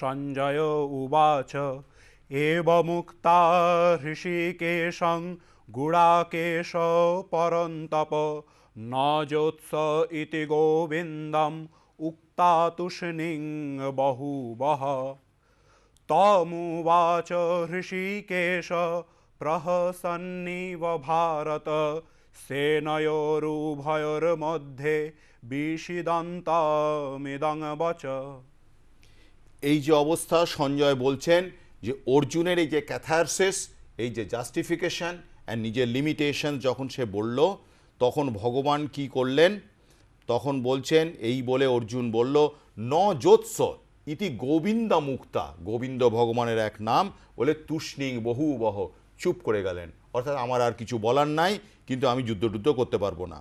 সঞ্জয় উবাচ। এব এবমুক্তা হৃষিকেশং গুড়াকেশ পরন্তপ। নজোৎস ইতি গোবিন্দম উক্তা তুষ্ণিং বহুবহ। তমুবাচ হৃষিকেশ প্রহসন্নিব ভারত। সেনয়োরুভয়োর্মধ্যে বিষিদন্তমিদং বচ। এই যে অবস্থা, সঞ্জয় বলছেন যে অর্জুনের এই যে ক্যাথারসিস এই যে জাস্টিফিকেশন অ্যান্ড নিজের লিমিটেশন যখন সে বলল, তখন ভগবান কি করলেন? তখন বলছেন, এই বলে অর্জুন বলল, ন যোৎস ইতি গোবিন্দা মুক্তা। গোবিন্দ ভগবানের এক নাম বলে তুষ্ণিং বহু বহ চুপ করে গেলেন। অর্থাৎ আমার আর কিছু বলার নাই, কিন্তু আমি যুদ্ধ টুদ্ধ করতে পারব না।